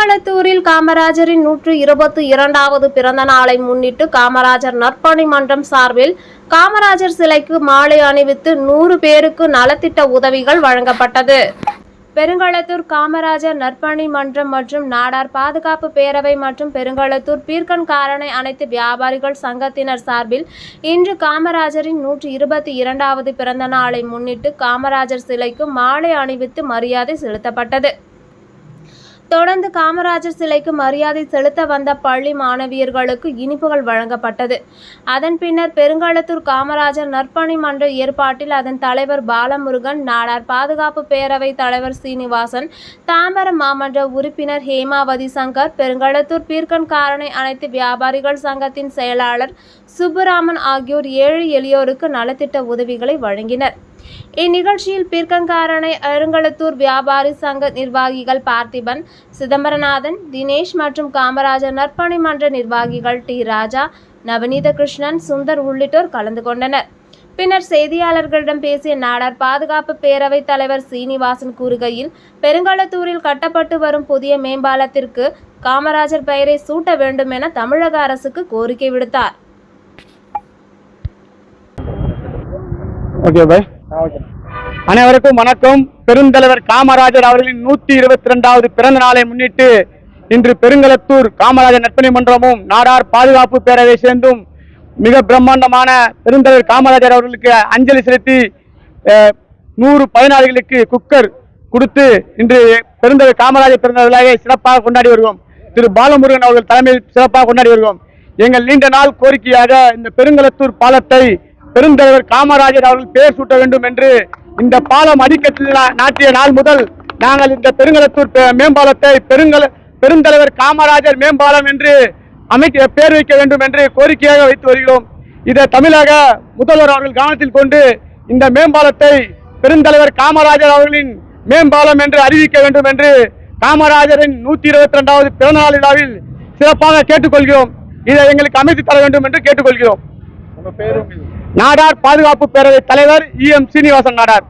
பெருங்களத்தூரில் காமராஜரின் நூற்று இருபத்தி இரண்டாவது பிறந்த நாளை முன்னிட்டு காமராஜர் நற்பணி மன்றம் சார்பில் காமராஜர் சிலைக்கு மாலை அணிவித்து நூறு பேருக்கு நலத்திட்ட உதவிகள் வழங்கப்பட்டது. பெருங்களத்தூர் காமராஜர் நற்பணி மன்றம் மற்றும் நாடார் பாதுகாப்பு பேரவை மற்றும் பெருங்களத்தூர் பீர்க்கன் காரணை அனைத்து வியாபாரிகள் சங்கத்தினர் சார்பில் இன்று காமராஜரின் நூற்றி இருபத்தி இரண்டாவது பிறந்த நாளை முன்னிட்டு காமராஜர் சிலைக்கு மாலை அணிவித்து மரியாதை செலுத்தப்பட்டது. தொடர்ந்து காமராஜர் சிலைக்கு மரியாதை செலுத்த வந்த பள்ளி மாணவியர்களுக்கு இனிப்புகள் வழங்கப்பட்டது. அதன் பின்னர் பெருங்களத்தூர் காமராஜர் நற்பணி மன்ற ஏற்பாட்டில் அதன் தலைவர் பாலமுருகன் நாடார் பாதுகாப்பு பேரவை தலைவர் சீனிவாசன் தாம்பரம் மாமன்ற உறுப்பினர் ஹேமாவதி சங்கர் பெருங்களத்தூர் பீர்க்கன் காரணை அனைத்து வியாபாரிகள் சங்கத்தின் செயலாளர் சுப்புராமன் ஆகியோர் ஏழு எளியோருக்கு நலத்திட்ட உதவிகளை வழங்கினர். இந்நிகழ்ச்சியில் பீர்க்கங்காரணை அருங்களத்தூர் வியாபாரி சங்க நிர்வாகிகள் பார்த்திபன் சிதம்பரநாதன் தினேஷ் மற்றும் காமராஜர் நற்பணி மன்ற நிர்வாகிகள் டி. ராஜா நவநீத கிருஷ்ணன் சுந்தர் உள்ளிட்டோர் கலந்து கொண்டனர். பின்னர் செய்தியாளர்களிடம் பேசிய நாடார் பாதுகாப்பு பேரவைத் தலைவர் சீனிவாசன் கூறுகையில் பெருங்களத்தூரில் கட்டப்பட்டு வரும் புதிய மேம்பாலத்திற்கு காமராஜர் பெயரை சூட்ட வேண்டும் என தமிழக அரசுக்கு கோரிக்கை விடுத்தார். ஓகே பாய் அனைவருக்கும் வணக்கம். பெருந்தலைவர் காமராஜர் அவர்களின் நூத்தி இருபத்தி ரெண்டாவது பிறந்த நாளை முன்னிட்டு இன்று பெருங்களத்தூர் காமராஜர் நற்பணி மன்றமும் நாடார் பாதுகாப்பு பேரவை சேர்ந்தும் மிக பிரம்மாண்டமான பெருந்தலைவர் காமராஜர் அவர்களுக்கு அஞ்சலி செலுத்தி நூறு பயனாளிகளுக்கு குக்கர் கொடுத்து இன்று பெருந்தலைவர் காமராஜர் பிறந்த விழாவை சிறப்பாக கொண்டாடி வருவோம். திரு பாலமுருகன் அவர்கள் தலைமையில் சிறப்பாக கொண்டாடி வருவோம். எங்கள் நீண்ட நாள் கோரிக்கையாக இந்த பெருங்களத்தூர் பாலத்தை பெருந்தலைவர் காமராஜர் அவர்கள் பேர் சூட்ட வேண்டும் என்று இந்த பாலம் அடிக்கட்டில் நாட்டிய நாள் முதல் நாங்கள் இந்த பெருங்கலத்தூர் மேம்பாலத்தை பெருங்கல பெருந்தலைவர் காமராஜர் மேம்பாலம் என்று அமைக்க பேர் வைக்க வேண்டும் என்று கோரிக்கையாக வைத்து வருகிறோம். இதை தமிழக முதல்வர் அவர்கள் கவனத்தில் கொண்டு இந்த மேம்பாலத்தை பெருந்தலைவர் காமராஜர் அவர்களின் மேம்பாலம் என்று அறிவிக்க வேண்டும் என்று காமராஜரின் நூத்தி இருபத்தி ரெண்டாவது பிறந்தநாள் விழாவில் சிறப்பாக கேட்டுக்கொள்கிறோம். இதை எங்களுக்கு அமைத்து தர வேண்டும் என்று கேட்டுக்கொள்கிறோம். நாடார் பாதுகாப்பு பேரவை தலைவர் இ எம் சீனிவாசன் நாடார்.